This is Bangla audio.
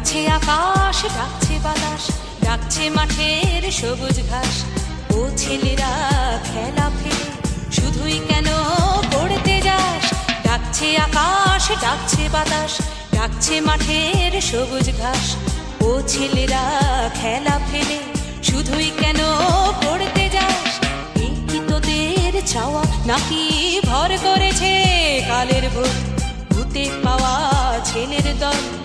ডাকছে আকাশ, ডাকছে বাতাস, ডাকছে মাঠের সবুজ ঘাস। ও ছেলেরা খেলা ফেলে, শুধুই কেন পড়তে যাস? ডাকছে আকাশ, ডাকছে বাতাস, ডাকছে মাঠের সবুজ ঘাস। ও ছেলেরা খেলা ফেলে, শুধুই কেন পড়তে যাস? এই কি তোদের চাওয়া? নাকি ভর করেছে কালের ভোর? ভূতে পাওয়া ছেলের দল।